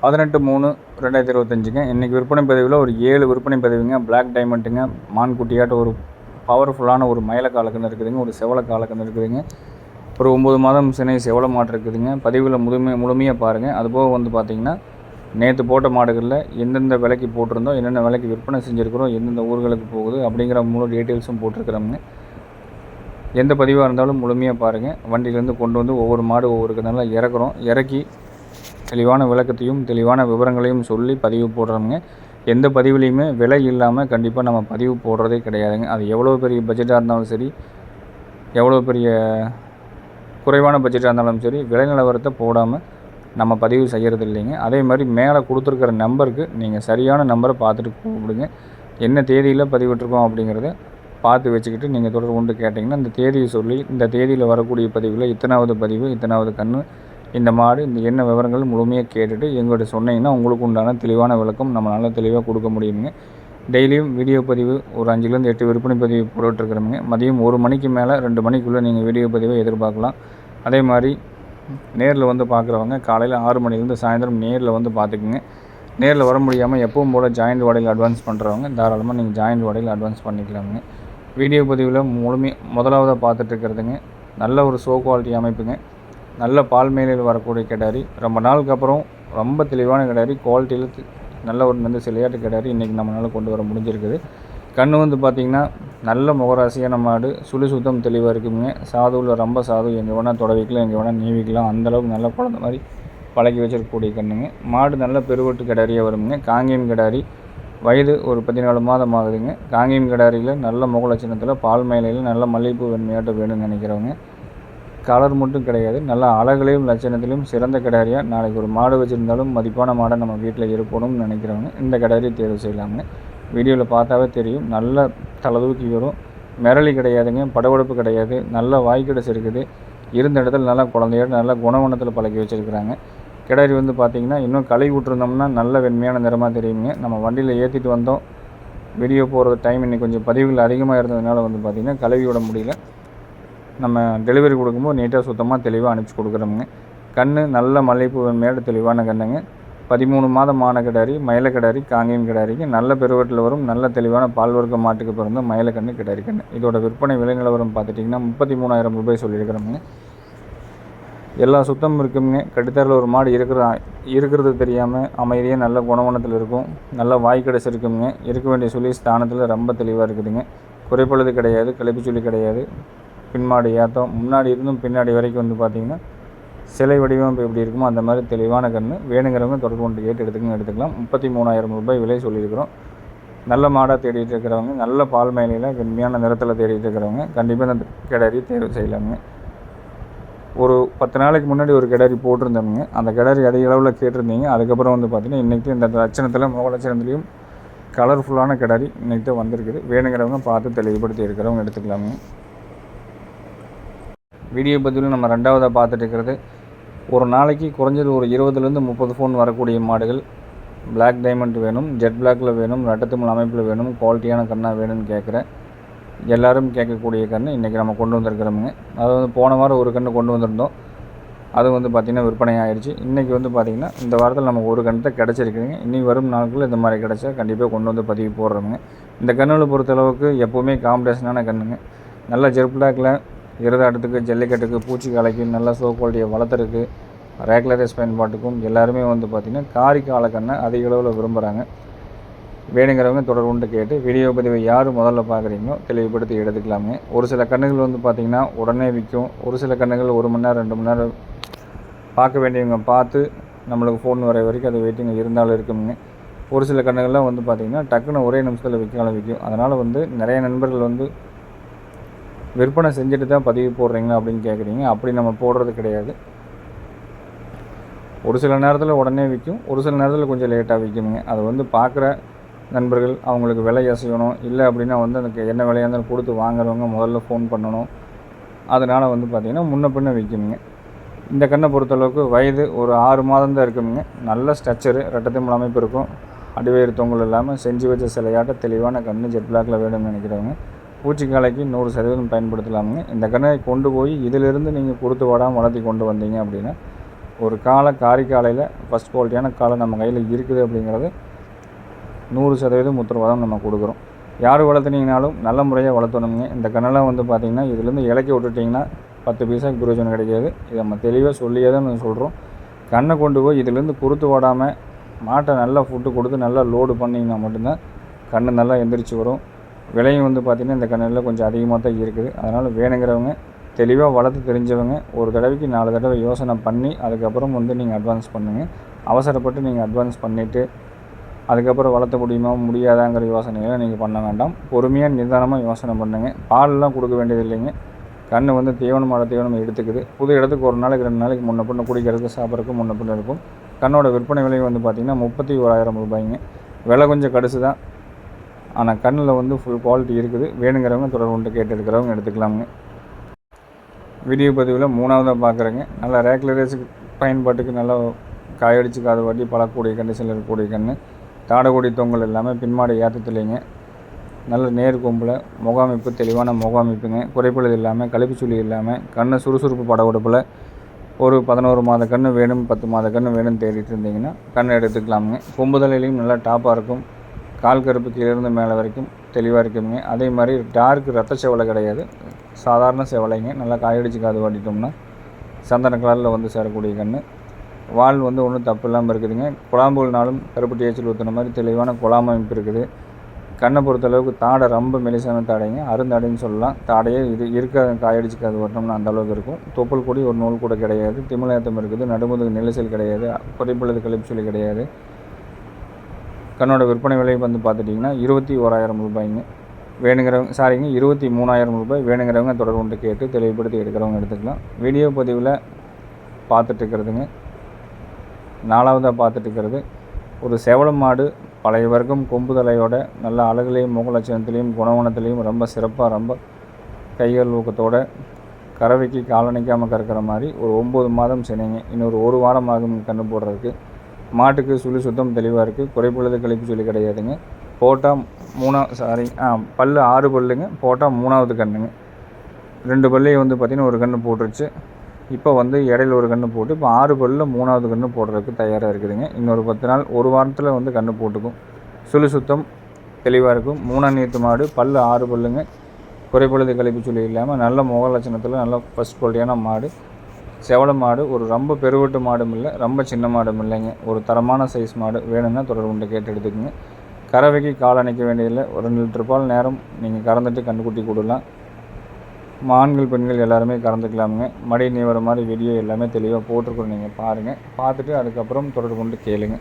பதினெட்டு மூணு ரெண்டாயிரத்தி இருபத்தஞ்சுங்க. இன்றைக்கி விற்பனை பதிவில் ஒரு ஏழு விற்பனை பதிவுங்க. பிளாக் டைமண்ட்டுங்க மான்குட்டியாட்ட ஒரு பவர்ஃபுல்லான ஒரு மயில காலக்கன்று இருக்குதுங்க. ஒரு செவல காலக்கன்று இருக்குதுங்க. ஒரு ஒம்பது மாதம் சினை செவல மாடு இருக்குதுங்க. பதிவில் முழுமை முழுமையாக பாருங்கள் அதுபோக வந்து பார்த்திங்கன்னா நேற்று போட்ட மாடுகளில் எந்தெந்த விலைக்கு போட்டிருந்தோம் என்னென்ன விலைக்கு விற்பனை செஞ்சுருக்கிறோம் எந்தெந்த ஊர்களுக்கு போகுது அப்படிங்கிற முழு டீட்டெயில்ஸும் போட்டிருக்கிறோங்க எந்த பதிவாக இருந்தாலும் முழுமையாக பாருங்கள் வண்டியிலேருந்து கொண்டு வந்து ஒவ்வொரு மாடு ஒவ்வொரு கண்ணெல்லாம் இறக்குறோம். இறக்கி தெளிவான விளக்கத்தையும் தெளிவான விவரங்களையும் சொல்லி பதிவு போடுறோங்க எந்த பதிவுலேயுமே விலை இல்லாமல் கண்டிப்பாக நம்ம பதிவு போடுறதே கிடையாதுங்க. அது எவ்வளோ பெரிய பட்ஜெட்டாக இருந்தாலும் சரி எவ்வளோ பெரிய குறைவான பட்ஜெட்டாக இருந்தாலும் சரி விலை நிலவரத்தை போடாமல் நம்ம பதிவு செய்கிறது இல்லைங்க அதே மாதிரி மேலே கொடுத்துருக்கிற நம்பருக்கு நீங்கள் சரியான நம்பரை பார்த்துட்டு கூப்பிடுங்க. என்ன தேதியில் பதிவிட்டுருக்கோம் அப்படிங்கிறத பார்த்து வச்சுக்கிட்டு நீங்கள் தொடர்பு கொண்டு கேட்டிங்கன்னா இந்த தேதியை சொல்லி இந்த தேதியில் வரக்கூடிய பதிவில் இத்தனாவது பதிவு இத்தனாவது கன்று இந்த மாடு இந்த என்ன விவரங்கள் முழுமையாக கேட்டுட்டு எங்கள்கிட்ட சொன்னீங்கன்னா உங்களுக்கு உண்டான தெளிவான விளக்கம் நம்மளால் தெளிவாக கொடுக்க முடியுங்க டெய்லியும் வீடியோ பதிவு ஒரு அஞ்சுலேருந்து எட்டு விற்பனை பதிவு போட்டுட்ருக்குறோமுங்க. மதியம் ஒரு மணிக்கு மேலே ரெண்டு மணிக்குள்ளே நீங்கள் வீடியோ பதிவை எதிர்பார்க்கலாம். அதே மாதிரி நேரில் வந்து பார்க்குறவங்க காலையில் ஆறு மணிலேருந்து சாயந்தரம் நேரில் வந்து பார்த்துக்குங்க நேரில் வர முடியாமல் எப்பவும் போல் ஜாயிண்ட் வாடகையில் அட்வான்ஸ் பண்ணுறவங்க தாராளமாக நீங்கள் ஜாயிண்ட் வாடகையில் அட்வான்ஸ் பண்ணிக்கலாமுங்க. வீடியோ பதிவில் முழுமை முதலாவதாக பார்த்துட்டு இருக்கிறதுங்க நல்ல ஒரு ஷோ குவாலிட்டி அமைப்புங்க. நல்ல பால் மேலையில் வரக்கூடிய கிடாரி. ரொம்ப நாளுக்கு அப்புறம் ரொம்ப தெளிவான கிடாரி. குவாலிட்டியில் நல்ல ஒரு நல்ல சிலையாட்டு கிடாரி இன்றைக்கி நம்மளால் கொண்டு வர முடிஞ்சிருக்குது. கண்ணு வந்து பார்த்திங்கன்னா நல்ல முகராசியான மாடு சுழி சுத்தம் தெளிவாக இருக்குங்க. சாதுவில் ரொம்ப சாது. எங்கே வேணால் தொடவிக்கலாம் எங்கே வேணால் நீவிக்கலாம். அந்தளவுக்கு நல்ல குழந்த மாதிரி பழக்கி வச்சிருக்கக்கூடிய கண்ணுங்க. மாடு நல்ல பெருவட்டு கிடாரியாக வருங்க. காங்கேயம் கிடாரி. வயது ஒரு பதினாலு மாதம் ஆகுதுங்க. காங்கேயம் கிடாரியில் நல்ல முகலட்சணத்தில் பால் மேலையில் நல்ல மல்லிகைப்பூ வெண்மையாட்டம் வேணும்னு நினைக்கிறவங்க. கலர் மட்டும் கிடையாது. நல்ல அழகுலையும் லட்சணத்திலும் சிறந்த கிடாரியாக நாளைக்கு ஒரு மாடு வச்சுருந்தாலும் மதிப்பான மாடை நம்ம வீட்டில் இருக்கணும்னு நினைக்கிறவங்க இந்த கிடாரியை தேர்வு செய்யலாங்க வீடியோவில் பார்த்தாவே தெரியும். நல்ல தலதூக்கி வரும். மிரளி கிடையாதுங்க. படவெடுப்பு கிடையாது. நல்ல வாய்க்கடைசி இருக்குது. இருந்த இடத்துல நல்லா குழந்தையோட நல்ல குணவனத்தில் பழக்கி வச்சுருக்குறாங்க. கிடாரி வந்து பார்த்திங்கன்னா இன்னும் கழுவி விட்டுருந்தோம்னா நல்ல வெண்மையான நிறமாக தெரியுங்க. நம்ம வண்டியில் ஏற்றிட்டு வந்தோம். வீடியோ போகிற டைம் இன்றைக்கி கொஞ்சம் பதிவுகள் அதிகமாக இருந்ததுனால வந்து பார்த்திங்கன்னா கழுவி விட முடியல. நம்ம டெலிவரி கொடுக்கும்போது நீட்டாக சுத்தமாக தெளிவாக அனுப்பிச்சி கொடுக்குறோமுங்க. கண் நல்ல மல்லிகைப்பூ மேடு தெளிவான கண்ணுங்க. பதிமூணு மாதம் மான கிடாரி மயில கிடாரி காங்கேயம் கிடாரிக்கு நல்ல பெருவட்டில் வரும் நல்ல தெளிவான பால் வர்க்க மாட்டுக்கு பிறந்த மயில கிடாரி கன்று இதோட விற்பனை விலை நிலவரம் பார்த்துட்டிங்கன்னா முப்பத்தி மூணாயிரம் ரூபாய் சொல்லியிருக்கிறோமுங்க. எல்லா சுத்தமும் இருக்குங்க கட்டுத்தரில் ஒரு மாடு இருக்கிற இருக்கிறது தெரியாமல் அமைதியாக நல்ல குணவனத்தில் இருக்கும். நல்ல வாய் கடைசி இருக்குங்க இருக்க வேண்டிய சொல்லி ஸ்தானத்தில் ரொம்ப தெளிவாக இருக்குதுங்க. குறைப்பழுது கிடையாது கழிப்பு சொல்லி கிடையாது. பின்மாடி ஏற்றம் முன்னாடி இருந்தும் பின்னாடி வரைக்கும் வந்து பார்த்திங்கன்னா சிலை வடிவமைப்பு எப்படி இருக்குமோ அந்த மாதிரி தெளிவான கண் வேணுங்கிறவங்க தொடர்பு கொண்டு கேட்டு எடுத்துக்கங்க எடுத்துக்கலாம். முப்பத்தி மூணாயிரம் ரூபாய் விலை சொல்லியிருக்கிறோம். நல்ல மாடாக தேடிட்டு இருக்கிறவங்க நல்ல பால் மேலையில் கம்மியான நிறத்தில் தேடிட்டு இருக்கிறவங்க கண்டிப்பாக அந்த கிடரி தேர்வு செய்யலாங்க. ஒரு பத்து நாளைக்கு முன்னாடி ஒரு கிடரி போட்டிருந்தவங்க அந்த கிடரி அதிக அளவில் கேட்டிருந்தீங்க. அதுக்கப்புறம் வந்து பார்த்திங்கன்னா இன்றைக்கி இந்த லட்சணத்தில் முக லட்சணத்துலேயும் கலர்ஃபுல்லான கிடரி இன்றைக்கி தான் வந்திருக்குது. வேணுங்கிறவங்க பார்த்து தெளிவுபடுத்தி இருக்கிறவங்க எடுத்துக்கலாமுங்க வீடியோ பதிவில் நம்ம ரெண்டாவதாக பார்த்துட்டு இருக்கிறது ஒரு நாளைக்கு குறைஞ்சது ஒரு இருபதுலேருந்து முப்பது ஃபோன் வரக்கூடிய மாடுகள். பிளாக் டைமண்ட் வேணும் ஜெட் பிளாக்கில் வேணும் ரெட்டத்துமல் அமைப்பில் வேணும் குவாலிட்டியான கண்ணாக வேணும்னு கேட்குறேன். எல்லோரும் கேட்கக்கூடிய கன்று இன்றைக்கி நம்ம கொண்டு வந்திருக்கிறோமுங்க. அது வந்து போன வாரம் ஒரு கன்று கொண்டு வந்திருந்தோம். அது வந்து பார்த்திங்கன்னா விற்பனை ஆகிடுச்சு இன்றைக்கி வந்து பார்த்திங்கன்னா இந்த வாரத்தில் நமக்கு ஒரு கன்று தான் கிடச்சிருக்குதுங்க. இனி வரும் நாட்களில் இந்த மாதிரி கிடச்சா கண்டிப்பாக கொண்டு வந்து பதிவு போடுறோமுங்க. இந்த கண்ணுகளை பொறுத்தளவுக்கு எப்போவுமே காம்படிஷனான கண்ணுங்க நல்ல ஜெட் பிளாக்கில் இருதாட்டத்துக்கு ஜல்லிக்கட்டுக்கு பூச்சி கலைக்கு நல்ல சோ குவாலிட்டியை வளர்த்துறதுக்கு ரேகுலரைஸ் பயன்பாட்டுக்கும் எல்லாருமே வந்து பார்த்திங்கன்னா காரி காலக்கண்ணை அதிக அளவில் விரும்புகிறாங்க வேணுங்கிறவங்க தொடர்கொண்டு கேட்டு வீடியோ பதிவை யார் முதல்ல பார்க்குறீங்களோ தெளிவுபடுத்தி எடுத்துக்கலாமே. ஒரு சில கண்ணுகள் வந்து பார்த்திங்கன்னா உடனே விற்கும். ஒரு சில கண்ணுகள் ஒரு மணி நேரம் ரெண்டு மணி நேரம் பார்க்க வேண்டியவங்க பார்த்து நம்மளுக்கு ஃபோன் வர வரைக்கும் அது வெயிட்டிங் இருந்தாலும் இருக்குங்க ஒரு சில கண்ணுகள்லாம் வந்து பார்த்திங்கன்னா டக்குன்னு ஒரே நிமிஷத்தில் விற்காலும் விற்கும். அதனால் வந்து நிறைய நண்பர்கள் வந்து விற்பனை செஞ்சுட்டு தான் பதிவு போடுறீங்களா அப்படின்னு கேட்குறீங்க அப்படி நம்ம போடுறது கிடையாது. ஒரு சில நேரத்தில் உடனே விற்கும் ஒரு சில நேரத்தில் கொஞ்சம் லேட்டாக விற்குமுங்க அது வந்து பார்க்குற நண்பர்கள் அவங்களுக்கு விலை அசையணும். இல்லை அப்படின்னா வந்து அதுக்கு என்ன விலையாக இருந்தாலும் கொடுத்து வாங்குறவங்க முதல்ல ஃபோன் பண்ணணும். அதனால் வந்து பார்த்திங்கன்னா முன்ன பின்ன விற்குமுங்க இந்த கண்ணை பொறுத்தளவுக்கு வயது ஒரு ஆறு மாதம் தான் இருக்குமுங்க நல்ல ஸ்ட்ரக்சரு ரெட்டத்திமல் அமைப்பு இருக்கும். அடிவயிறு தொங்கல் இல்லாமல் செஞ்சு வச்ச சிலையாட்ட தெளிவான கண் ஜெட் பிளாக்ல வேணும்னு நினைக்கிறவங்க பூச்சிக்காலைக்கு நூறு சதவீதம் பயன்படுத்தலாமுங்க. இந்த கண்ணை கொண்டு போய் இதிலிருந்து நீங்கள் கொடுத்து வாடாமல் வளர்த்தி கொண்டு வந்தீங்க அப்படின்னா ஒரு காலை காரி காலையில் ஃபஸ்ட் குவாலிட்டியான காலை நம்ம கையில் இருக்குது அப்படிங்கிறது நூறு சதவீதம் உத்தரவாதம் நம்ம கொடுக்குறோம். யார் வளர்த்துனீங்கனாலும் நல்ல முறையாக வளர்த்தணுங்க. இந்த கண்ணெல்லாம் வந்து பார்த்திங்கன்னா இதுலேருந்து இலக்கி விட்டுட்டிங்கன்னா பத்து பைசா பிரயோஜனம் கிடைக்காது. இதை நம்ம தெளிவாக சொல்லியே தான் நம்ம சொல்கிறோம் கண்ணை கொண்டு போய் இதுலேருந்து குறுத்து ஓடாமல் மாட்டை நல்லா ஃபுட்டு கொடுத்து நல்லா லோடு பண்ணிங்கன்னா மட்டும்தான் கண்ணு நல்லா எந்திரிச்சு வரும். விலையும் வந்து பார்த்திங்கன்னா இந்த கண்ணில் கொஞ்சம் அதிகமாக தான் இருக்குது. அதனால் வேணுங்கிறவங்க தெளிவாக வளர்த்து தெரிஞ்சவங்க ஒரு தடவைக்கு நாலு தடவை யோசனை பண்ணி அதுக்கப்புறம் வந்து நீங்கள் அட்வான்ஸ் பண்ணுங்கள் அவசரப்பட்டு நீங்கள் அட்வான்ஸ் பண்ணிவிட்டு அதுக்கப்புறம் வளர்த்த முடியுமா முடியாதாங்கிற யோசனைகளை நீங்கள் பண்ண வேண்டாம். பொறுமையாக நிதானமாக யோசனை பண்ணுங்கள் பால்லாம் கொடுக்க வேண்டியது இல்லைங்க. கண் வந்து தீவனம் மழை தீவனம் எடுத்துக்குது. புது இடத்துக்கு ஒரு நாளைக்கு ரெண்டு நாளைக்கு முன்ன பின்ன குடிக்கிறதுக்கு சாப்பிட்றதுக்கு முன்ன பின்ன இருக்கும் கண்ணோட விற்பனை விலை வந்து பார்த்திங்கன்னா முப்பத்தி ஓராயிரம் ரூபாய்ங்க. விலை கொஞ்சம் கடுசு தான். ஆனால் கண்ணில் வந்து ஃபுல் குவாலிட்டி இருக்குது. வேணுங்கிறவங்க தொடர்பு கொண்டு கேட்டு இருக்கிறவங்க எடுத்துக்கலாமுங்க. வீடியோ பதிவில் மூணாவதாக பார்க்குறேங்க நல்லா ரேக்லரேஸுக்கு பயன்பாட்டுக்கு நல்லா காயடிச்சு காது வாட்டி பழக்கூடிய கண்டிஷனில் இருக்கக்கூடிய கன்று தாடக்கூடிய தொங்கல் இல்லாமல் பின்மாடி ஏற்றத்துலைங்க. நல்ல நேர் கொம்பில் முகாமைப்பு தெளிவான முகாமைப்புங்க. குறைப்புள்ளது இல்லாமல் கழிப்பு சுழி இல்லாமல் கண்ணு சுறுசுறுப்பு படவெடுப்பில் ஒரு பதினோரு மாத கன்று வேணும் பத்து மாத கன்று வேணும்னு தேடிட்டு இருந்தீங்கன்னா கண்ணை எடுத்துக்கலாமுங்க. கொம்புதலையிலையும் நல்லா டாப்பாக இருக்கும். கால் கருப்பு கீழேருந்து மேலே வரைக்கும் தெளிவாக இருக்குங்க அதே மாதிரி டார்க் ரத்த செவலை கிடையாது. சாதாரண செவலைங்க. நல்லா காயடிச்சு காது வாட்டிட்டோம்னா சந்தன கலரில் வந்து சேரக்கூடிய கன்று வால் வந்து ஒன்றும் தப்பு இல்லாமல் இருக்குதுங்க. குழாம்புகள்னாலும் கருப்பு டேச்சில் ஊற்றுன மாதிரி தெளிவான குழாம் அமைப்பு இருக்குது. கண்ணை பொறுத்தளவுக்கு தாடை ரொம்ப மெலிசான தாடைங்க. அருந்தாடைன்னு சொல்லலாம். தாடையே இது இருக்க காயடிச்சு காது வரணும்னு அந்த அளவுக்கு இருக்கும். தொப்புள் கொடி ஒரு நூல் கூட கிடையாது. திமிழேத்தம் இருக்குது. நடுமுதுகு நெரிசல் கிடையாது. குறைப்புள்ளது கழிப்பு சொல்லி கிடையாது. கண்ணோட விற்பனை விலை வந்து பார்த்துட்டிங்கன்னா இருபத்தி ஓராயிரம் ரூபாய்ங்க. வேணுங்கிறவங்க சாரிங்க இருபத்தி மூணாயிரம் ரூபாய் வேணுங்கிறவங்க தொடர்பு கொண்டு கேட்டு தெளிவுபடுத்தி எடுக்கிறவங்க எடுத்துக்கலாம். வீடியோ பதிவில் பார்த்துட்டுருக்கிறதுங்க நாலாவதாக பார்த்துட்டு இருக்கிறது. ஒரு செவலம் மாடு பழைய வர்க்கம் கொம்புதலையோட நல்ல அழகுலேயும் முகலட்சணத்துலேயும் குணவனத்துலேயும் ரொம்ப சிறப்பாக ரொம்ப கைகள் ஊக்கத்தோட கறவைக்கு காலணிக்காமல் கறக்கிற மாதிரி ஒரு ஒம்பது மாதம் சினைங்க இன்னொரு ஒரு வாரம் ஆகும் கன்று போடுறதுக்கு. மாட்டுக்கு சுழி சுத்தம் தெளிவாக இருக்குது குறைப்புள்ளது கழிப்பு சொல்லி கிடையாதுங்க. போட்டால் மூணா சாரி ஆ பல் ஆறு பல்லுங்க. போட்டால் மூணாவது கன்றுங்க ரெண்டு பல்லையும் வந்து பார்த்திங்கன்னா ஒரு கன்று போட்டுருச்சு. இப்போ வந்து இடையில ஒரு கன்று போட்டு இப்போ ஆறு பல்லில் மூணாவது கன்று போடுறதுக்கு தயாராக இருக்குதுங்க. இன்னொரு பத்து நாள் ஒரு வாரத்தில் வந்து கன்று போட்டுக்கும். சுழி சுத்தம் தெளிவாக இருக்கும். மூணாம் நீத்து மாடு பல் ஆறு பல்லுங்க. குறைப்பொழுது கழிப்பு சொல்லி இல்லாமல் நல்ல முக லட்சணத்தில் நல்ல ஃபஸ்ட் குவாலிட்டியான மாடு. செவல மாடு ஒரு ரொம்ப பெருவட்டு மாடும் இல்லை ரொம்ப சின்ன மாடும் இல்லைங்க. ஒரு தரமான சைஸ் மாடு வேணும்னா தொடர்பு கொண்டு கேட்டு எடுத்துக்கோங்க. கறவைக்கு கால் அணைக்க வேண்டியதில்லை. ஒரு ரெண்டு லிட்டர் பால் நேரம் நீங்கள் கறந்துட்டு கண்டுக்குட்டி கொடுலாம். ஆண்கள் பெண்கள் எல்லாருமே கறந்துக்கலாமுங்க. மடி நீவர மாதிரி வீடியோ எல்லாமே தெளிவாக போட்டிருக்கோம் நீங்கள் பாருங்கள் பார்த்துட்டு அதுக்கப்புறம் தொடர்பு கொண்டு கேளுங்க.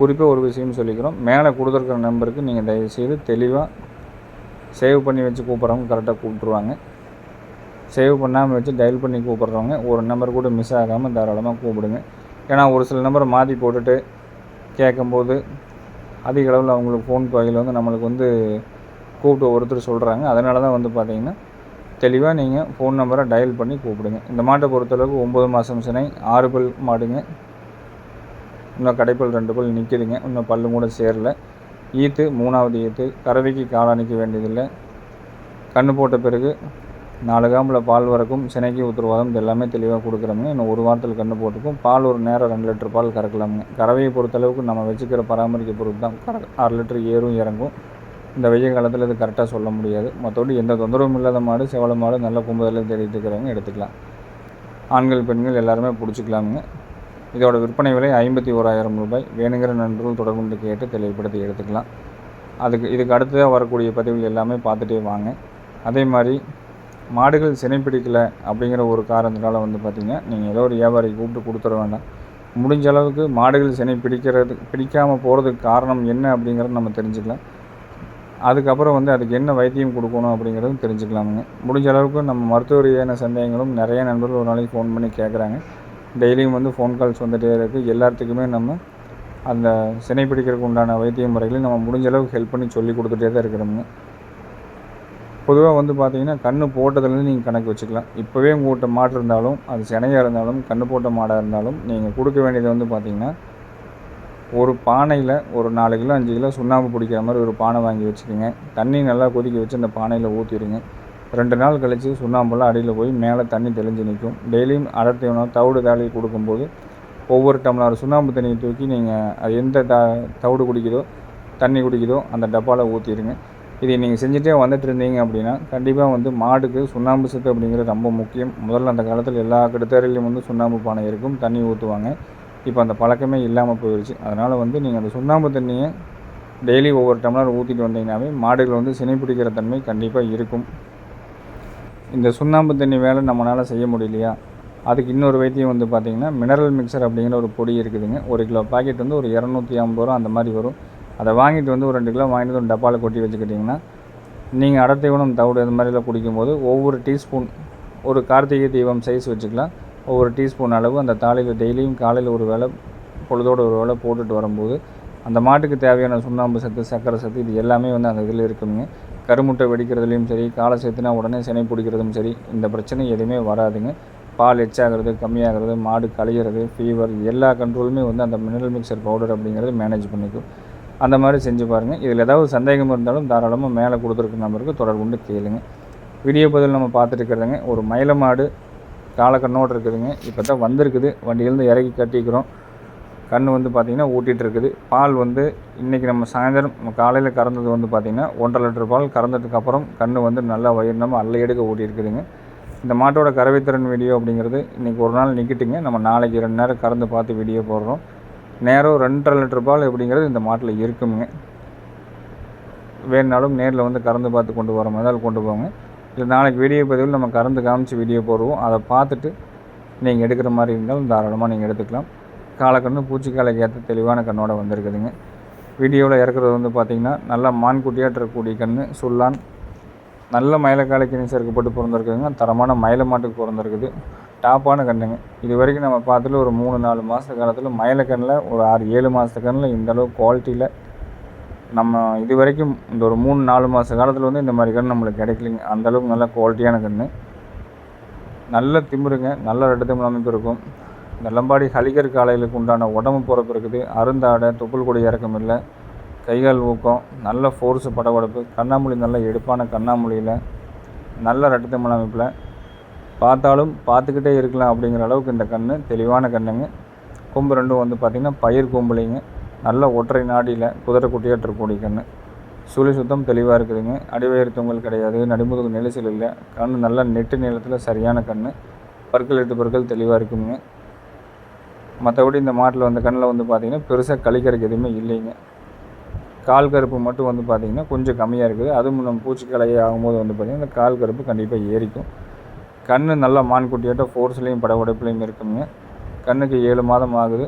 குறிப்பாக ஒரு விஷயம் சொல்லிக்கிறோம். மேலே கொடுத்துருக்குற நம்பருக்கு நீங்கள் தயவுசெய்து தெளிவாக சேவ் பண்ணி வச்சு கூப்பிட்றவங்க கரெக்டாக கூப்பிட்ருவாங்க சேவ் பண்ணாமல் வச்சு டயல் பண்ணி கூப்பிட்றவங்க ஒரு நம்பர் கூட மிஸ் ஆகாமல் தாராளமாக கூப்பிடுங்க. ஏன்னா ஒரு சில நம்பரை மாற்றி போட்டுட்டு கேட்கும்போது அதிக அளவில் அவங்களுக்கு ஃபோன் தொகையில் வந்து நம்மளுக்கு வந்து கூப்பிட்டு ஒருத்தர் சொல்கிறாங்க அதனால தான் வந்து பார்த்திங்கன்னா தெளிவாக நீங்கள் ஃபோன் நம்பரை டயல் பண்ணி கூப்பிடுங்க. இந்த மாட்டை பொறுத்தளவுக்கு ஒம்பது மாதம் சினை ஆறு பல் மாடுங்க. இன்னும் கடைப்பல் ரெண்டு பல் நிற்கிதுங்க இன்னும் பல்லு கூட சேரல. ஈத்து மூணாவது ஈத்து கறவைக்கு காலணிக்க வேண்டியதில்லை. கண்ணு போட்ட பிறகு நாலு காம்பில் பால் வரக்கும் சினைக்கு உத்தரவாதம் இது எல்லாமே தெளிவாக கொடுக்குறோங்க இன்னும் ஒரு வாரத்தில் கண்ணு போட்டுக்கும். பால் ஒரு நேரம் ரெண்டு லிட்டர் பால் கறக்கலாமுங்க. கறவையை பொறுத்தளவுக்கு நம்ம வச்சுக்கிற பராமரிக்க பொறுத்து தான் கற ஆறு லிட்டர் ஏறும் இறங்கும். இந்த வெய்ய காலத்தில் இது கரெக்டாக சொல்ல முடியாது. மற்றபடி எந்த தொந்தரவும் இல்லாத மாடு செவல மாடு நல்ல கும்பதில் தேடிட்டு இருக்கிறவங்க எடுத்துக்கலாம். ஆண்கள் பெண்கள் எல்லாருமே பிடிச்சிக்கலாமுங்க. இதோட விற்பனை விலை ஐம்பத்தி ஓராயிரம் ரூபாய். வேணுங்கிற நண்பர்கள் தொடர்பு கேட்டு தெளிவுபடுத்தி எடுத்துக்கலாம். அதுக்கு இதுக்கு அடுத்ததாக வரக்கூடிய பதிவுகள் எல்லாமே பார்த்துட்டே வாங்க. அதே மாதிரி மாடுகள் சினை பிடிக்கலை அப்படிங்கிற ஒரு காரணத்தினால வந்து பார்த்திங்கன்னா நீங்கள் ஏதோ ஒரு வியாபாரி கூப்பிட்டு கொடுத்துட வேண்டாம். முடிஞ்ச அளவுக்கு மாடுகள் சினை பிடிக்கிறது பிடிக்காமல் போகிறதுக்கு காரணம் என்ன அப்படிங்கிறத நம்ம தெரிஞ்சுக்கலாம். அதுக்கப்புறம் வந்து அதுக்கு என்ன வைத்தியம் கொடுக்கணும் அப்படிங்கிறதும் தெரிஞ்சுக்கலாமுங்க. முடிஞ்ச அளவுக்கு நம்ம மருத்துவ ரீதியான சந்தேகங்களும் நிறைய நண்பர்கள் ஒரு நாளைக்கு ஃபோன் பண்ணி கேட்குறாங்க டெய்லியும் வந்து ஃபோன் கால்ஸ் வந்துகிட்டே இருக்குது எல்லாத்துக்குமே நம்ம அந்த சினை பிடிக்கிறதுக்கு உண்டான வைத்திய முறைகளையும் நம்ம முடிஞ்ச அளவுக்கு ஹெல்ப் பண்ணி சொல்லி கொடுத்துட்டே தான் இருக்கிறோமுங்க. பொதுவாக வந்து பார்த்தீங்கன்னா கன்று போட்டதுலேருந்து நீங்கள் கணக்கு வச்சுக்கலாம். இப்போவே உங்கள்கிட்ட மாடு இருந்தாலும் அது சினையாக இருந்தாலும் கன்று போட்ட மாடாக இருந்தாலும் நீங்கள் கொடுக்க வேண்டியது வந்து பார்த்திங்கன்னா ஒரு பானையில் ஒரு நாலு கிலோ அஞ்சு கிலோ சுண்ணாம்பு பிடிக்கிற மாதிரி ஒரு பானை வாங்கி வச்சுக்கோங்க. தண்ணி நல்லா கொதிக்க வச்சு அந்த பானையில் ஊற்றிடுங்க ரெண்டு நாள் கழித்து சுண்ணாம்பெல்லாம் அடியில் போய் மேலே தண்ணி தெளிஞ்சு நிற்கும். டெய்லியும் அடர்த்தி உணவு தவிடு தாளி கொடுக்கும்போது ஒவ்வொரு டம்ளர் சுண்ணாம்பு தண்ணியை தூக்கி நீங்கள் அது எந்த த தவிடு குடிக்குதோ தண்ணி குடிக்குதோ அந்த டப்பாவில் ஊற்றிடுங்க இதை நீங்கள் செஞ்சுட்டே வந்துட்டு இருந்தீங்க அப்படின்னா கண்டிப்பாக வந்து மாடுக்கு சுண்ணாம்பு சத்து அப்படிங்கிறது ரொம்ப முக்கியம். முதல்ல அந்த காலத்தில் எல்லா கிடத்தரையிலையும் வந்து சுண்ணாம்பு பானை இருக்கும் தண்ணி ஊற்றுவாங்க இப்போ அந்த பழக்கமே இல்லாமல் போயிடுச்சு அதனால் வந்து நீங்கள் அந்த சுண்ணாம்பு தண்ணியை டெய்லி ஒவ்வொரு டம்ளர் ஊற்றிட்டு வந்தீங்கன்னாவே மாடுகள் வந்து சினை பிடிக்கிற தன்மை கண்டிப்பாக இருக்கும். இந்த சுண்ணாம்பு தண்ணி வேலை நம்மளால் செய்ய முடியலையா? அதுக்கு இன்னொரு வைத்தியம் வந்து பார்த்திங்கன்னா மினரல் மிக்சர் அப்படிங்கிற ஒரு பொடி இருக்குதுங்க. ஒரு கிலோ பாக்கெட் வந்து ஒரு இரநூத்தி ஐம்பது ரூபா அந்த மாதிரி வரும். அதை வாங்கிட்டு வந்து ஒரு ரெண்டு கிலோ வாங்கிட்டு வந்து ஒரு டப்பாவில் கொட்டி வச்சுக்கிட்டிங்கன்னா நீங்கள் அடை தீவனம் தவிடு இது மாதிரிலாம் குடிக்கும்போது ஒவ்வொரு டீஸ்பூன் ஒரு கார்த்திகை தீபம் சைஸ் வச்சுக்கலாம். ஒவ்வொரு டீஸ்பூன் அளவு அந்த தாளியில் டெய்லியும் காலையில் ஒரு வேளை பொழுதோடு ஒரு வேளை போட்டுட்டு வரும்போது அந்த மாட்டுக்கு தேவையான சுண்ணாம்பு சத்து சர்க்கரை சத்து இது எல்லாமே வந்து அந்த இதில் இருக்குங்க. கருமுட்டை வெடிக்கிறதுலையும் சரி காலை சேர்த்துனா உடனே சினை பிடிக்கிறதும் சரி இந்த பிரச்சனை எதுவுமே வராதுங்க. பால் எச்சாகிறது கம்மியாகிறது மாடு கழியிறது ஃபீவர் எல்லா கண்ட்ரோலுமே வந்து அந்த மினரல் மிக்சர் பவுடர் அப்படிங்கிறது மேனேஜ் பண்ணிக்கும். அந்த மாதிரி செஞ்சு பாருங்கள் இதில் ஏதாவது சந்தேகம் இருந்தாலும் தாராளமாக மேலே கொடுத்துருக்க நம்பருக்கு தொடர்பு கொண்டு கேளுங்க. வீடியோ பதில் நம்ம பார்த்துட்டு ஒரு மயில மாடு காலக்கண்ணோடு இருக்குதுங்க. இப்போ தான் வந்திருக்குது. வண்டியிலேருந்து இறக்கி கட்டிக்கிறோம். கண் வந்து பார்த்திங்கன்னா ஊட்டிகிட்டு இருக்குது. பால் வந்து இன்றைக்கி நம்ம சாயந்தரம் நம்ம காலையில் கறந்தது வந்து பார்த்திங்கன்னா ஒன்றரை லிட்டர் பால் கறந்ததுக்கப்புறம் கண் வந்து நல்லா வயிறு நம்ம அல்ல எடுக்க ஊட்டி இருக்குதுங்க. இந்த மாட்டோட கறவைத்திறன் வீடியோ அப்படிங்கிறது இன்றைக்கி ஒரு நாள் நிற்கிட்டுங்க நம்ம நாளைக்கு ரெண்டு நேரம் கறந்து பார்த்து வீடியோ போடுறோம். நேரம் ரெண்டரை லிட்டர் பால் அப்படிங்கிறது இந்த மாட்டில் இருக்குங்க. வேணுனாலும் நேரில் வந்து கறந்து பார்த்து கொண்டு வர மாதிரி கொண்டு போங்க. இல்லை நாளைக்கு வீடியோ பதிவில் நம்ம கறந்து காமிச்சு வீடியோ போடுவோம். அதை பார்த்துட்டு நீங்கள் எடுக்கிற மாதிரி இருந்தாலும் தாராளமாக நீங்கள் எடுத்துக்கலாம். காலக்கண்ணு பூச்சிக்காலைக்கு ஏற்ற தெளிவான கண்ணோட வந்திருக்குதுங்க. வீடியோவில் இறக்குறது வந்து பார்த்திங்கன்னா நல்லா மான்குட்டியாக இருக்கக்கூடிய கண் சுல்லான் நல்ல மயிலக்காலைக்கு சேர்க்கப்பட்டு பிறந்திருக்குதுங்க. தரமான மயில மாட்டுக்கு பிறந்திருக்குது. டாப்பான கண்ணுங்க. இது வரைக்கும் நம்ம பார்த்துல ஒரு மூணு நாலு மாத காலத்தில் மயிலக்கண்ணில் ஒரு ஆறு ஏழு மாத கண்ணில் இந்தளவு குவாலிட்டியில் நம்ம இது வரைக்கும் இந்த ஒரு மூணு நாலு மாத காலத்தில் வந்து இந்த மாதிரி கண் நம்மளுக்கு கிடைக்கலிங்க. அந்தளவுக்கு நல்ல குவாலிட்டியான கண் நல்ல திமுருங்க. நல்ல ரெட்டு அமைப்பு இருக்கும். இந்த லம்பாடி ஹலிகர் காலைகளுக்கு உண்டான உடம்பு பொறுப்பு இருக்குது. அருந்தாடை தொப்புள் கொடி இறக்கம் இல்லை. கைகால் ஊக்கம் நல்ல ஃபோர்ஸு படபடப்பு கண்ணாமொழி நல்ல எடுப்பான கண்ணாமொழியில் நல்ல ரெட்டு அமைப்பில். பார்த்தாலும் பார்த்துக்கிட்டே இருக்கலாம் அப்படிங்கிற அளவுக்கு இந்த கண் தெளிவான கண்ணுங்க. கொம்பு ரெண்டும் வந்து பார்த்திங்கன்னா பயிர் கொம்புலைங்க. நல்ல ஒற்றை நாடியில் குதிரை குட்டியாட்டு இருக்கக்கூடிய கண் சுழி சுத்தம் தெளிவாக இருக்குதுங்க. அடிவயிறு தொங்கல் கிடையாது. நடுமுதுகு நெலிசல் இல்லை. கண் நல்ல நெட்டு நீளத்தில் சரியான கண் பற்கள் எட்டு பற்கள் தெளிவாக இருக்குங்க. மற்றபடி இந்த மாட்டில் வந்த கண்ணில் வந்து பார்த்திங்கன்னா பெருசாக கழிக்கிறதுக்கு எதுவுமே இல்லைங்க. கால் கருப்பு மட்டும் வந்து பார்த்திங்கன்னா கொஞ்சம் கம்மியாக இருக்குது. அதுவும் நம்ம பூச்சிக்கலையே ஆகும்போது வந்து பார்த்திங்கன்னா இந்த கால் கருப்பு கண்டிப்பாக ஏறிக்கும். கண் நல்லா மான்குட்டியாட்ட ஃபோர்ஸ்லேயும் படபடப்புலையும் இருக்குங்க. கண்ணுக்கு ஏழு மாதம் ஆகுது.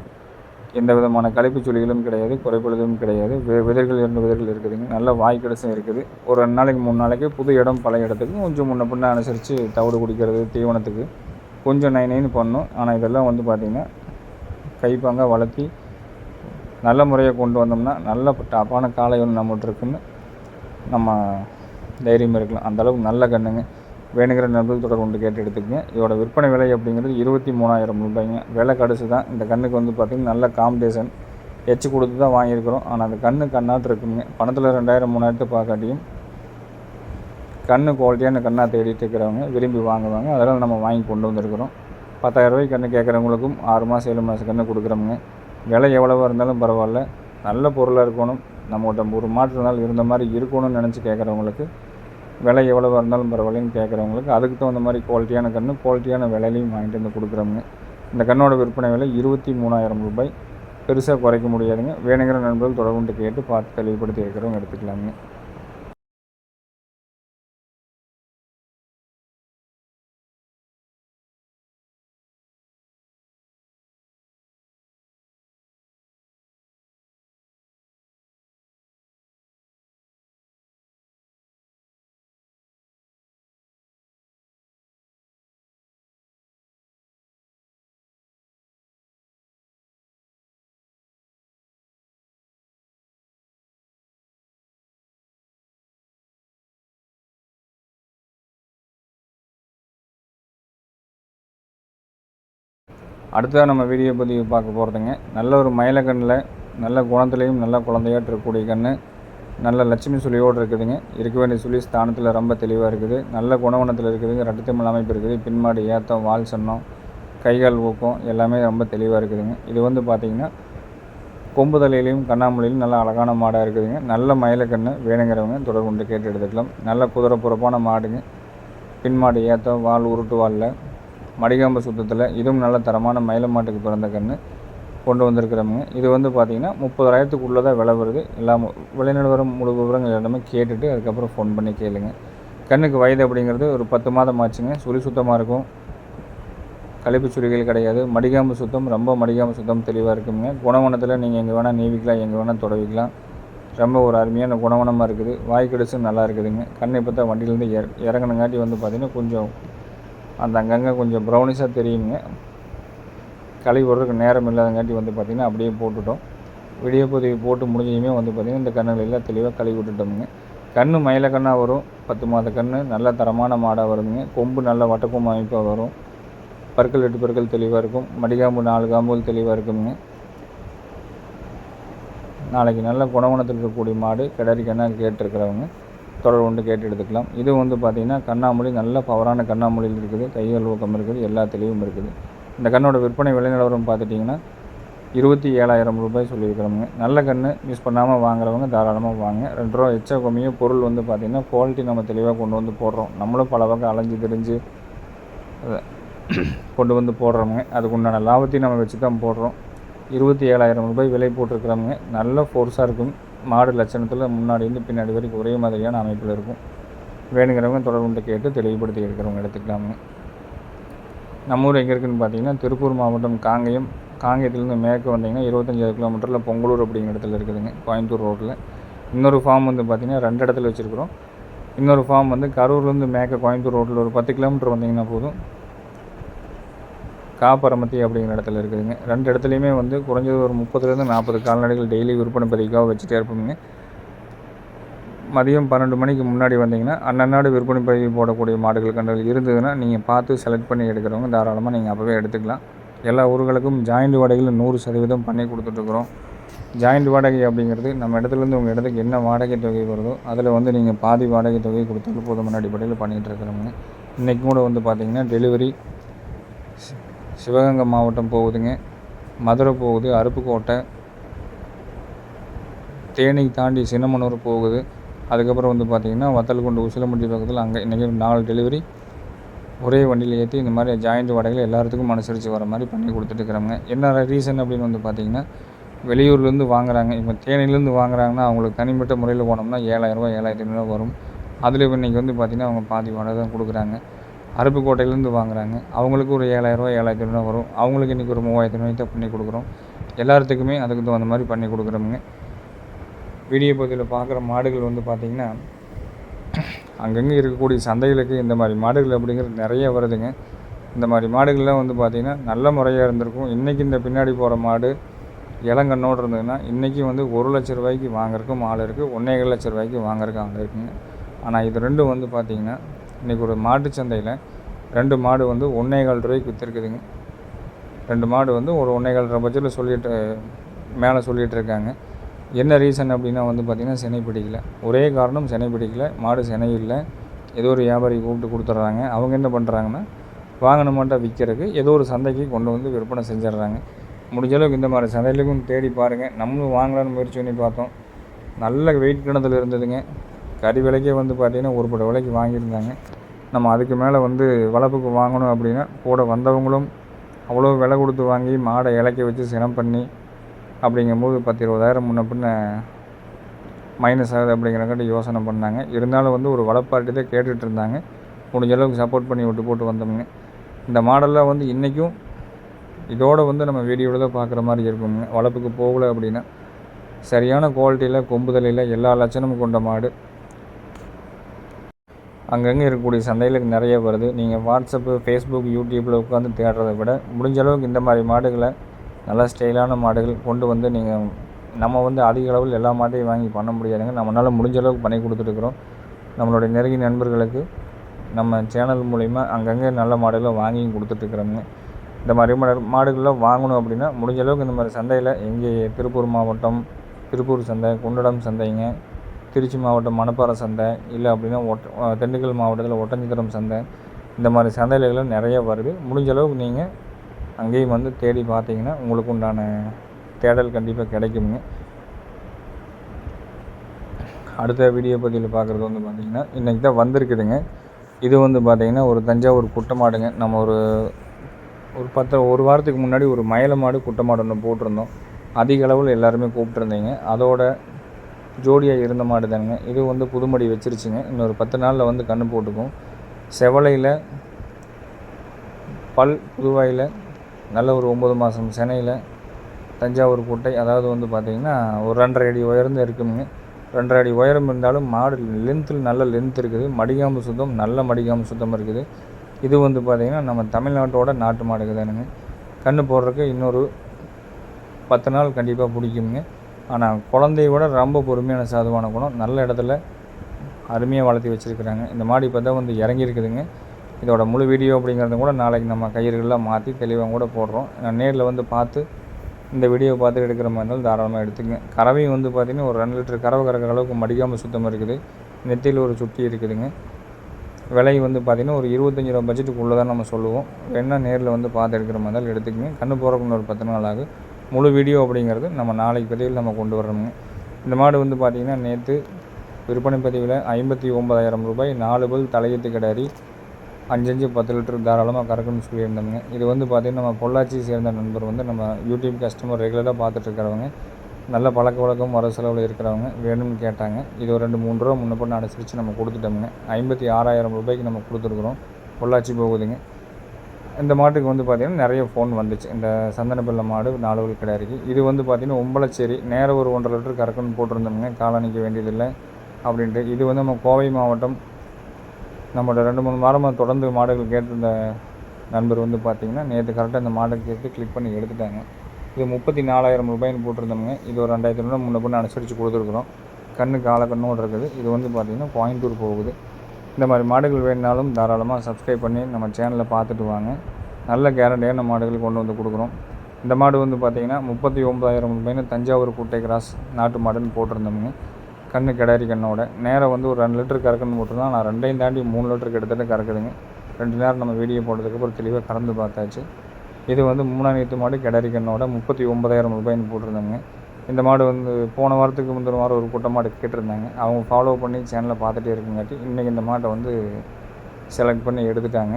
எந்த விதமான கழிப்பு சுழிகளும் கிடையாது குறைப்பொழுதும் கிடையாது. வி விதைகள் இரண்டு விதைகள் இருக்குதுங்க. நல்ல வாய் இருக்குது. ஒரு ரெண்டு நாளைக்கு மூணு நாளைக்கு புது இடம் பழைய இடத்துக்கு கொஞ்சம் முன்ன பின்ன அனுசரித்து தவிடு குடிக்கிறது தீவனத்துக்கு கொஞ்சம் நை நைன்னு பண்ணும். ஆனால் இதெல்லாம் வந்து பார்த்திங்கன்னா கைப்பாங்க வளர்த்தி நல்ல முறையை கொண்டு வந்தோம்னா நல்ல டாப்பான காலை ஒன்று நம்மகிட்ட இருக்குன்னு நம்ம தைரியம் இருக்கலாம். அந்தளவுக்கு நல்ல கண்ணுங்க. வேணுங்கிற நபர்கள் தொடர்பு கொண்டு கேட்டு எடுத்துக்கங்க. இதோட விற்பனை விலை அப்படிங்கிறது இருபத்தி மூணாயிரம் ரூபாய்ங்க. விலை கடைசி தான். இந்த கண்ணுக்கு வந்து பார்த்திங்கன்னா நல்ல காம்படிஷன் எச்சு கொடுத்து தான் வாங்கியிருக்கிறோம். ஆனால் அந்த கண்ணு கண்ணாட்டு இருக்குங்க. பணத்தில் ரெண்டாயிரம் மூணாயிரத்தை பார்க்காட்டியும் கண்ணு குவாலிட்டியான கண்ணாக தேடிட்டு இருக்கிறவங்க விரும்பி வாங்குவாங்க. அதெல்லாம் நம்ம வாங்கி கொண்டு வந்திருக்கிறோம். பத்தாயிரம் ரூபாய்க்கு கண்ணு கேட்குறவங்களுக்கும் ஆறு மாதம் ஏழு மாதம் கண்ணு கொடுக்குறோமுங்க. விலை எவ்வளவா இருந்தாலும் பரவாயில்ல. நல்ல பொருளாக இருக்கணும். நம்மகிட்ட ஒரு மாற்று நாள் இருந்த மாதிரி இருக்கணும்னு நினச்சி கேட்குறவங்களுக்கு விலை எவ்வளவா இருந்தாலும் பரவாயில்லன்னு கேட்குறவங்களுக்கு அதுக்கு தகுந்த மாதிரி குவாலிட்டியான கன்று குவாலிட்டியான விலையிலையும் வாங்கிட்டு வந்து கொடுக்குறோங்க இந்த கண்ணோட விற்பனை விலை இருபத்தி மூணாயிரம் ரூபாய். பெருசாக குறைக்க முடியாதுங்க. வேணுங்கிற நண்பர்கள் தொடர்பு கேட்டு பார்த்து தெளிவுபடுத்தி இருக்கிறவங்க எடுத்துக்கலாங்க அடுத்ததாக நம்ம வீடியோ பதிவு பார்க்க போகிறதுங்க நல்ல ஒரு மயிலக்கண்ணில் நல்ல குணத்துலேயும் நல்ல குழந்தையாட்டு இருக்கக்கூடிய கண் நல்ல லட்சுமி சுழியோடு இருக்குதுங்க. இருக்க வேண்டிய சுழி ஸ்தானத்தில் ரொம்ப தெளிவாக இருக்குது. நல்ல குணவனத்தில் இருக்குதுங்க ரட்டத்தமிழ் அமைப்பு இருக்குது. பின்மாடு ஏத்தம் வால் சன்னம் கைகால் ஊக்கம் எல்லாமே ரொம்ப தெளிவாக இருக்குதுங்க. இது வந்து பார்த்திங்கன்னா கொம்பு தலையிலையும் கண்ணாமூலையிலும் நல்ல அழகான மாடாக இருக்குதுங்க. நல்ல மயிலக்கண்ணு வேணுங்கிறவங்க தொடர்பு கொண்டு கேட்டு எடுத்துக்கலாம். நல்ல குதிரை புறப்பான மாடுங்க. பின் மாடு ஏற்றம் வால் உருட்டு வாலில் மடிகாம்பு சுத்தத்தில் இதுவும் நல்ல தரமான மயிலம் மாட்டுக்கு பிறந்த கன்று கொண்டு வந்திருக்கிறவங்க. இது வந்து பார்த்திங்கன்னா முப்பதாயிரத்துக்குள்ளே தான் விலை வருது. எல்லாம் விளைநிலவரம் முழு விவரங்கள் எல்லாமே கேட்டுட்டு அதுக்கப்புறம் ஃபோன் பண்ணி கேளுங்க. கண்ணுக்கு வயது அப்படிங்கிறது ஒரு பத்து மாதம் ஆச்சுங்க. சுழி சுத்தமாக இருக்கும். கழிப்பு சுழிகள் கிடையாது. மடிகாம்பு சுத்தம் ரொம்ப மடிகாம்பு சுத்தம் தெளிவாக இருக்குங்க. குணவனத்தில் நீங்கள் எங்கே வேணால் நீவிக்கலாம் எங்கே வேணால் தொடவிக்கலாம். ரொம்ப ஒரு அருமையான குணவனமாக இருக்குது. வாய் நல்லா இருக்குதுங்க. கண்ணை பார்த்தா வண்டியிலேருந்து இற இறங்கினங்காட்டி வந்து பார்த்திங்கன்னா கொஞ்சம் அந்த அங்கங்கே கொஞ்சம் ப்ரௌனிஷாக தெரியுங்க. கழுவி விடுறதுக்கு நேரம் இல்லாதங்காட்டி வந்து பார்த்திங்கன்னா அப்படியே போட்டுட்டோம். விடிய பொதுவி போட்டு முடிஞ்சதுமே வந்து பார்த்திங்கன்னா இந்த கண்ணுகள் எல்லாம் தெளிவாக கழுவி விட்டுட்டோமுங்க. கன்று மயில கண்ணாக வரும். பத்து மாத கன்று நல்ல தரமான மாடாக வருதுங்க. கொம்பு நல்ல வட்டக்கும் அமைப்பாக வரும். பற்கள் எட்டு பற்கள் தெளிவாக இருக்கும். மடிகாம்பு நாலு காம்புகள் தெளிவாக இருக்குங்க. நாளைக்கு நல்ல குணகுணத்தில் இருக்கக்கூடிய மாடு. கிடரி கண்ணா கேட்டிருக்கிறவங்க. தொடர் கொண்டு கேட்டு எடுத்துக்கலாம். இது வந்து பார்த்திங்கன்னா கண்ணாமொழி நல்ல பவரான கண்ணாமொழியில் இருக்குது. கையல் ஊக்கம் இருக்குது எல்லா தெளிவும் இருக்குது. இந்த கண்ணோட விற்பனை விலை நிலவரம் பார்த்துட்டிங்கன்னா இருபத்தி ஏழாயிரம் ரூபாய் சொல்லியிருக்கிறவங்க நல்ல கன்று மிஸ் பண்ணாமல் வாங்குறவங்க தாராளமாக வாங்க. ரெண்டு ரூபா எச்ச கம்மியும் பொருள் வந்து பார்த்திங்கன்னா குவாலிட்டி நம்ம தெளிவாக கொண்டு வந்து போடுறோம். நம்மளும் பல வகை அலைஞ்சு தெரிஞ்சு கொண்டு வந்து போடுறவங்க அதுக்கு உண்டான லாபத்தையும் நம்ம வச்சு தான் போடுறோம். இருபத்தி ஏழாயிரம் ரூபாய் விலை போட்டிருக்கிறவங்க நல்ல ஃபோர்ஸாக இருக்கும். மாடு லட்சணத்தில் முன்னாடி இருந்து பின்னாடி வரைக்கும் ஒரே மாதிரியான அமைப்பில் இருக்கும். வேணுங்கிறவங்க தொடர்பு கேட்டு தெளிவுபடுத்தி இருக்கிறவங்க எடுத்துக்கலாமுங்க நம்ம ஊர் எங்கே இருக்குதுன்னு பார்த்தீங்கன்னா திருப்பூர் மாவட்டம் காங்கயம். காங்கயத்துலேருந்து மேற்கு வந்தீங்கன்னா இருபத்தஞ்சாயிரம் கிலோமீட்டரில் பொங்கலூர் அப்படிங்கிற இடத்துல இருக்குதுங்க கோயம்புத்தூர் ரோட்டில் இன்னொரு ஃபார்ம் வந்து பார்த்திங்கன்னா ரெண்டு இடத்துல வச்சுருக்குறோம். இன்னொரு ஃபார்ம் வந்து கரூர்லேருந்து மேற்க கோயம்புத்தூர் ரோட்டில் ஒரு பத்து கிலோமீட்டர் வந்தீங்கன்னா போதும். காப்பரமத்தி அப்படிங்கிற இடத்துல இருக்குதுங்க. ரெண்டு இடத்துலையுமே வந்து குறைஞ்சது ஒரு முப்பதுலேருந்து நாற்பது கால்நடைகள் டெய்லி விற்பனை பதிவுக்காக வச்சுட்டே இருப்போங்க மதியம் பன்னெண்டு மணிக்கு முன்னாடி வந்தீங்கன்னா அன்னநாடு விற்பனை பதிவு போடக்கூடிய மாடுகள் கண்டுகள் இருந்ததுன்னா நீங்கள் பார்த்து செலக்ட் பண்ணி எடுக்கிறவங்க தாராளமாக நீங்கள் அப்போவே எடுத்துக்கலாம். எல்லா ஊர்களுக்கும் ஜாயிண்ட் வாடகையில் நூறு சதவீதம் பண்ணி கொடுத்துட்ருக்குறோம் ஜாயிண்ட் வாடகை அப்படிங்கிறது நம்ம இடத்துலேருந்து உங்கள் இடத்துக்கு என்ன வாடகை தொகை வருதோ அதில் வந்து நீங்கள் பாதி வாடகை தொகை கொடுத்தாலும் போதுமான அடிப்படையில் பண்ணிகிட்டு இருக்கிறவங்க இன்றைக்கும் கூட வந்து பார்த்திங்கன்னா டெலிவரி சிவகங்கை மாவட்டம் போகுதுங்க. மதுரை போகுது அருப்புக்கோட்டை. தேனி தாண்டி சின்னமனூர் போகுது. அதுக்கப்புறம் வந்து பார்த்திங்கன்னா வத்தல்குண்டு உசிலம்பட்டி பக்கத்தில் அங்கே இன்றைக்கி நாலு டெலிவரி ஒரே வண்டியில் ஏற்றி இந்த மாதிரி ஜாயிண்ட் வாடகையில் எல்லாத்துக்கும் அனுசரித்து வர மாதிரி பண்ணி கொடுத்துட்டுருக்குறாங்க என்ன ரீசன் அப்படின்னு வந்து பார்த்திங்கன்னா வெளியூர்லேருந்து வாங்குறாங்க. இப்போ தேனிலேருந்து வாங்குறாங்கன்னா அவங்களுக்கு தனிப்பட்ட முறையில் போனோம்னா ஏழாயிரரூவா ஏழாயிரத்தி ஐநூறுரூவா வரும். அதில் இப்போ இன்றைக்கி வந்து பார்த்திங்கன்னா அவங்க பாதி வாடகை தான் கொடுக்குறாங்க. அருப்புக்கோட்டையிலேருந்து வாங்குறாங்க. அவங்களுக்கு ஒரு ஏழாயிரரூவா ஏழாயிரத்தி ஐநூறுரூவா வரும். அவங்களுக்கு இன்றைக்கி ஒரு மூவாயிரத்தி ஐநூறு பண்ணி கொடுக்குறோம். எல்லாத்துக்குமே அதுக்கு தகுந்த மாதிரி பண்ணி கொடுக்குறோமுங்க. வீடியோ பகுதியில் பார்க்குற மாடுகள் வந்து பார்த்திங்கன்னா அங்கங்கே இருக்கக்கூடிய சந்தைகளுக்கு இந்த மாதிரி மாடுகள் அப்படிங்கிறது நிறைய வருதுங்க. இந்த மாதிரி மாடுகள்லாம் வந்து பார்த்திங்கன்னா நல்ல முறையாக இருந்திருக்கும். இன்றைக்கி இந்த பின்னாடி போகிற மாடு இளங்கண்ணோடு இருந்ததுன்னா இன்றைக்கி வந்து ஒரு லட்ச ரூபாய்க்கு வாங்குறக்கும் ஆள் இருக்குது ஒன்றே லட்ச ரூபாய்க்கு வாங்குறதுக்கு ஆள் இருக்குங்க. ஆனால் இது ரெண்டும் வந்து பார்த்திங்கன்னா இன்றைக்கி ஒரு மாட்டு சந்தையில் ரெண்டு மாடு வந்து ஒன்றே கால் ரூபாய்க்கு விற்றுருக்குதுங்க ரெண்டு மாடு வந்து ஒரு ஒன்றே கால் பட்சத்தில் சொல்லிட்டு மேலே சொல்லிகிட்டு இருக்காங்க. என்ன ரீசன் அப்படின்னா வந்து பார்த்திங்கன்னா சினை பிடிக்கல. ஒரே காரணம் சினை பிடிக்கல. மாடு சினை இல்லை. ஏதோ ஒரு வியாபாரி கூப்பிட்டு கொடுத்துட்றாங்க. அவங்க என்ன பண்ணுறாங்கன்னா வாங்கின மாட்டை விற்கிறதுக்கு ஏதோ ஒரு சந்தைக்கு கொண்டு வந்து விற்பனை செஞ்சிடுறாங்க. முடிஞ்ச அளவுக்கு இந்த மாதிரி சந்தையிலுக்கும் தேடி பாருங்கள் நம்மளும் வாங்கலான்னு முயற்சி பண்ணி பார்த்தோம். நல்ல வெயிட் கிணத்துல இருந்ததுங்க. கறி விலைக்கே வந்து பார்த்திங்கன்னா ஒரு பட விலைக்கு வாங்கியிருந்தாங்க. நம்ம அதுக்கு மேலே வந்து வளர்ப்புக்கு வாங்கணும் அப்படின்னா கூட வந்தவங்களும் அவ்வளோ விலை கொடுத்து வாங்கி மாடை இலக்கி வச்சு சினம் பண்ணி அப்படிங்கும்போது பத்து இருபதாயிரம் முன்ன பின்ன மைனஸ் ஆகுது அப்படிங்கிறக்காட்டி யோசனை பண்ணாங்க. இருந்தாலும் வந்து ஒரு வளப்பாட்டி தான் கேட்டுகிட்டு இருந்தாங்க. முடிஞ்ச அளவுக்கு சப்போர்ட் பண்ணி விட்டு போட்டு வந்தோம்ங்க இந்த மாடல்லாம் வந்து இன்றைக்கும் இதோடு வந்து நம்ம வீடியோவில் தான் பார்க்குற மாதிரி இருக்குங்க. வளர்ப்புக்கு போகலை அப்படின்னா சரியான குவாலிட்டியில் கொம்புதலையில் எல்லா லட்சணமும் கொண்ட மாடு. அங்கங்கே இருக்கக்கூடிய சந்தைகளுக்கு நிறைய வருது. நீங்கள் வாட்ஸ்அப்பு ஃபேஸ்புக் யூடியூப்பில் உட்காந்து தேடுறதை விட முடிஞ்ச அளவுக்கு இந்த மாதிரி மாடுகளை நல்லா ஸ்டைலான மாடுகள் கொண்டு வந்து நீங்கள் நம்ம வந்து அதிக அளவில் எல்லா மாட்டையும் வாங்கி பண்ண முடியாதுங்க. நம்மளால் முடிஞ்ச அளவுக்கு பண்ணி கொடுத்துருக்குறோம் நம்மளுடைய நெருங்கிய நண்பர்களுக்கு நம்ம சேனல் மூலிமா அங்கங்கே நல்ல மாடுகளை வாங்கியும் கொடுத்துட்ருக்குறோங்க இந்த மாதிரி மாடு மாடுகள்லாம் வாங்கணும் அப்படின்னா முடிஞ்ச அளவுக்கு இந்த மாதிரி சந்தையில் எங்கே திருப்பூர் மாவட்டம் திருப்பூர் சந்தை குண்டடம் சந்தைங்க திருச்சி மாவட்டம் மணப்பாறை சந்தை இல்லை அப்படின்னா ஒட்ட திண்டுக்கல் மாவட்டத்தில் ஒட்டஞ்சத்திரம் சந்தை இந்த மாதிரி சந்தைகளும் நிறைய வருது. முடிஞ்ச அளவுக்கு நீங்கள் அங்கேயும் வந்து தேடி பார்த்தீங்கன்னா உங்களுக்கு உண்டான தேடல் கண்டிப்பாக கிடைக்குங்க அடுத்த வீடியோ பதிவில் பார்க்குறது வந்து பார்த்திங்கன்னா இன்றைக்கி தான் வந்திருக்குதுங்க. இது வந்து பார்த்திங்கன்னா ஒரு தஞ்சாவூர் குட்டை மாடுங்க நம்ம ஒரு ஒரு பத்து ஒரு வாரத்துக்கு முன்னாடி ஒரு மயில மாடு குட்டமாடு ஒன்று போட்டிருந்தோம். அதிக அளவில் எல்லாருமே கூப்பிட்டுருந்தீங்க. அதோட ஜோடியாக இருந்த மாடு தானுங்க. இது வந்து புதுமடி வச்சிருச்சுங்க. இன்னொரு பத்து நாளில் வந்து கன்று போட்டுக்கும். செவலையில் பல் புதுவாயில் நல்ல ஒரு ஒம்பது மாதம் சென்னையில் தஞ்சாவூர் குட்டை. அதாவது வந்து பார்த்திங்கன்னா ஒரு ரெண்டரை அடி உயர்ந்து இருக்குங்க. ரெண்டரை அடி உயரம் இருந்தாலும் மாடு லென்த்தில் நல்ல லென்த் இருக்குது. மடிகாம்பு சுத்தம் நல்ல மடிகாம்பு சுத்தம் இருக்குது. இது வந்து பார்த்திங்கன்னா நம்ம தமிழ்நாட்டோட நாட்டு மாடுக்கு தானுங்க. கன்று போடுறதுக்கு இன்னொரு பத்து நாள் கண்டிப்பாக பிடிக்குங்க. ஆனால் குழந்தைய விட ரொம்ப பொறுமையான சாதுவான குணம். நல்ல இடத்துல அருமையாக வளர்த்தி வச்சுருக்குறாங்க. இந்த மாடு இப்போ தான் வந்து இறங்கியிருக்குதுங்க இதோட முழு வீடியோ அப்படிங்கிறத கூட நாளைக்கு நம்ம கயிறுகளெலாம் மாற்றி தெளிவாக கூட போடுறோம். நான் நேரில் வந்து பார்த்து இந்த வீடியோ பார்த்து எடுக்கிற மாதிரி இருந்தாலும் தாராளமாக எடுத்துங்க. கறவையும் வந்து பார்த்திங்கன்னா ஒரு ரெண்டு லிட்டர் கறவை கறக்கிற அளவுக்கு மடிக்காமல் சுத்தமாக இருக்குது. நெத்தியில் ஒரு சுட்டி இருக்குதுங்க. விலை வந்து பார்த்திங்கன்னா ஒரு இருபத்தஞ்சி ரூபா பட்ஜெட்டுக்குள்ளே தான் நம்ம சொல்லுவோம். வேணால் நேரில் வந்து பார்த்து எடுக்கிற மாதிரி இருந்தாலும் எடுத்துக்கங்க. கண்ணு போகிறக்குன்னு ஒரு பத்து நாள் ஆகும். முழு வீடியோ அப்படிங்கிறது நம்ம நாளைக்கு பதிவில் நம்ம கொண்டு வரணுங்க. இந்த மாடு வந்து பார்த்திங்கன்னா நேற்று விற்பனை பதிவில் ஐம்பத்தி ஒம்பதாயிரம் ரூபாய் நாலு பல் தலையீத்து கிடாரி அஞ்சஞ்சு பத்து லிட்டர் தாராளமாக கறக்குன்னு சொல்லியிருந்தோங்க இது வந்து பார்த்திங்கன்னா நம்ம பொள்ளாச்சி சேர்ந்த நண்பர் வந்து நம்ம யூடியூப் கஸ்டமர் ரெகுலராக பார்த்துட்ருக்கிறவங்க. நல்ல பழக்க வழக்கம் வர செலவில் இருக்கிறவங்க வேணும்னு கேட்டாங்க. இது ஒரு ரெண்டு மூணு ரூபா முன்ன பண்ண அனுசரித்து நம்ம கொடுத்துட்டோமுங்க. ஐம்பத்தி ஆறாயிரம் ரூபாய்க்கு நம்ம கொடுத்துருக்குறோம். பொள்ளாச்சி போகுதுங்க. இந்த மாட்டுக்கு வந்து பார்த்திங்கன்னா நிறைய ஃபோன் வந்துச்சு. இந்த சந்தனப்பிள்ளை மாடு நாலுவல் கிடையாது இது வந்து பார்த்திங்கன்னா உம்பளச்சேரி நேரம் ஒரு ஒன்றரை லிட்டர் கறக்குன்னு போட்டிருந்தோம்ங்க. காலணிக்க வேண்டியதில்லை அப்படின்ட்டு. இது வந்து நம்ம கோவை மாவட்டம். நம்மளோட ரெண்டு மூணு வாரமாக தொடர்ந்து மாடுகள் கேட்டிருந்த நண்பர் வந்து பார்த்திங்கன்னா நேற்று கரெக்டாக இந்த மாடை கேட்டு கிளிக் பண்ணி எடுத்துட்டாங்க. இது முப்பத்தி நாலாயிரம் ரூபாய்னு போட்டிருந்தோமுங்க. இது ஒரு ரெண்டாயிரத்தி ரூபா முன்ன பண்ணி அனுசரித்து கொடுத்துருக்குறோம். கண்ணு கால கண்ணோடு இருக்குது. இது வந்து பார்த்திங்கன்னா கோயம்புத்தூர் போகுது. இந்த மாதிரி மாடுகள் வேணுனாலும் தாராளமாக சப்ஸ்கிரைப் பண்ணி நம்ம சேனலில் பார்த்துட்டு வாங்க. நல்ல கேரண்டியான மாடுகள் கொண்டு வந்து கொடுக்குறோம். இந்த மாடு வந்து பார்த்திங்கன்னா முப்பத்தி ஒம்பதாயிரம் ரூபாய்னு தஞ்சாவூர் குட்டை கிராஸ் நாட்டு மாடுன்னு போட்டிருந்தோமுங்க. கண்ணு கிடாரி கண்ணோட. நேரம் வந்து ஒரு ரெண்டு லிட்டர் கறக்குன்னு போட்டிருந்தோம் நான் ரெண்டையும் தாண்டி மூணு லிட்டர் கிட்டத்தட்ட கறக்குதுங்க. ரெண்டு நேரம் நம்ம வீடியோ போட்டதுக்கப்புறம் தெளிவாக கறந்து பார்த்தாச்சு. இது வந்து மூணாம் மாடு கிடாரி கண்ணோட முப்பத்தி ஒம்பதாயிரம் ரூபாய்னு போட்டிருந்தாங்க இந்த மாடு வந்து போன வாரத்துக்கு முந்தின வாரம் ஒரு குட்டை மாடு கேட்டிருந்தாங்க. அவங்க ஃபாலோ பண்ணி சேனலை பார்த்துட்டே இருக்குங்காட்டி இன்றைக்கி இந்த மாட்டை வந்து செலக்ட் பண்ணி எடுத்துட்டாங்க.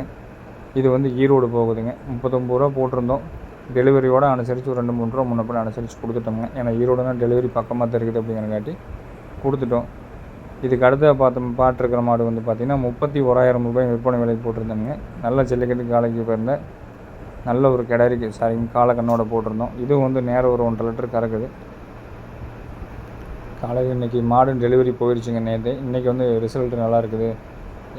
இது வந்து ஈரோடு போகுதுங்க. முப்பத்தொம்பது ரூபா போட்டிருந்தோம். டெலிவரியோடு அனுசரித்து ஒரு ரெண்டு மூணு ரூபா முன்ன பண்ணி அனுசரித்து கொடுத்துட்டோங்க ஏன்னா ஈரோடுனா டெலிவரி பக்கமாக தான் இருக்குது அப்படிங்கிறங்காட்டி கொடுத்துட்டோம். இதுக்கு அடுத்த பார்த்து பாட்டிருக்கிற மாடு வந்து பார்த்திங்கன்னா முப்பத்தி ஓராயிரம் ரூபாய் விற்பனை விலைக்கு போட்டிருந்தாங்க நல்ல ஜல்லிக்கட்டு காலைக்கு போயிருந்தேன் நல்ல ஒரு கிடரிக்கு சாரி காலக்கண்ணோட போட்டிருந்தோம். இதுவும் வந்து நேரம் ஒரு ஒன்றரை லிட்டர் கறக்குது. காலையில் இன்றைக்கி மாடு டெலிவரி போயிடுச்சுங்க நேற்று இன்றைக்கி வந்து ரிசல்ட் நல்லா இருக்குது.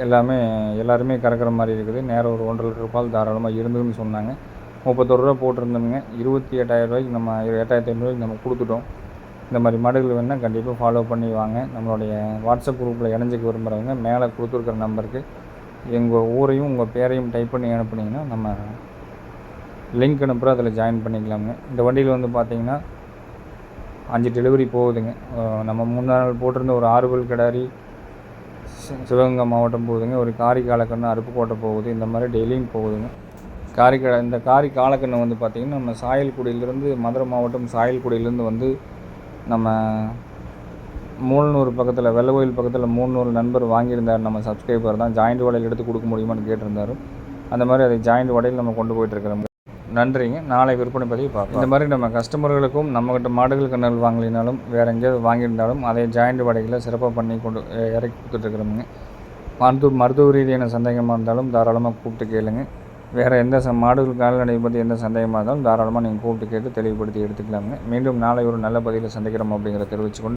எல்லாமே எல்லாருமே கறக்கிற மாதிரி இருக்குது. நேரம் ஒரு ஒன்றரை லிட்டர் பால் தாராளமாக இருந்ததுன்னு சொன்னாங்க. முப்பத்தொரு ரூபா போட்டிருந்தோமுங்க. இருபத்தி எட்டாயிரம் ரூபாய்க்கு நம்ம எட்டாயிரத்தி ஐநூறுவாய்க்கு நம்ம கொடுத்துட்டோம். இந்த மாதிரி மாடுகள் வேணால் கண்டிப்பாக ஃபாலோ பண்ணி வாங்க. நம்மளுடைய வாட்ஸ்அப் குரூப்பில் இணைஞ்சிக்க விரும்புகிறவங்க மேலே கொடுத்துருக்குற நம்பருக்கு எங்கள் ஊரையும் உங்கள் பேரையும் டைப் பண்ணி அனுப்புனீங்கன்னா நம்ம லிங்க் அனுப்புகிறோம் அதில் ஜாயின் பண்ணிக்கலாமுங்க. இந்த வண்டியில் வந்து பார்த்திங்கன்னா அஞ்சு டெலிவரி போகுதுங்க. நம்ம மூணு நாள் போட்டிருந்த ஒரு ஆறுபல் கிடாரி சி- சிவகங்கை மாவட்டம் போகுதுங்க. ஒரு காரி காலக்கண்ணு அருப்புக்கோட்டை போகுது. இந்த மாதிரி டெய்லியும் போகுதுங்க. காரி கடை இந்த காரி காலக்கண்ணு வந்து பார்த்திங்கன்னா நம்ம சாயல்குடியிலேருந்து மதுரை மாவட்டம் சாயல்குடியிலேருந்து வந்து நம்ம மூலனூர் பக்கத்தில் வெள்ளகோயில் பக்கத்தில் மூணூறு நண்பர் வாங்கியிருந்தார். நம்ம சப்ஸ்கிரைபர் தான். ஜாயிண்ட் வடையில் எடுத்து கொடுக்க முடியுமான்னு கேட்டிருந்தாரு. அந்த மாதிரி அதை ஜாயிண்ட் வடையில் நம்ம கொண்டு போயிட்டுருக்கிறோம் நன்றிங்க. நாளை விற்பனை பதிவு பார்க்கலாம். இந்த மாதிரி நம்ம கஸ்டமர்களுக்கும் நம்மகிட்ட மாடுகள் கண்ணல் வாங்கலினாலும் வேறு எங்கேயாவது வாங்கியிருந்தாலும் அதை ஜாயிண்ட் வடைகளை சிறப்பாக பண்ணி கொண்டு இறக்கி கொடுத்துட்ருக்குறோமுங்க. மருத்துவ மருத்துவ ரீதியான சந்தேகமாக இருந்தாலும் தாராளமாக கூப்பிட்டு கேளுங்க. வேறு எந்த ச மாடுகள் கால்நடை பற்றி எந்த சந்தேகமாக இருந்தாலும் தாராளமாக நீங்கள் கூப்பிட்டு கேட்டு தெளிவுபடுத்தி எடுத்துக்கலாங்க மீண்டும் நாளை ஒரு நல்ல பதிவில் சந்திக்கிறோம் அப்படிங்கிற தெரிவிச்சுக்கொண்டு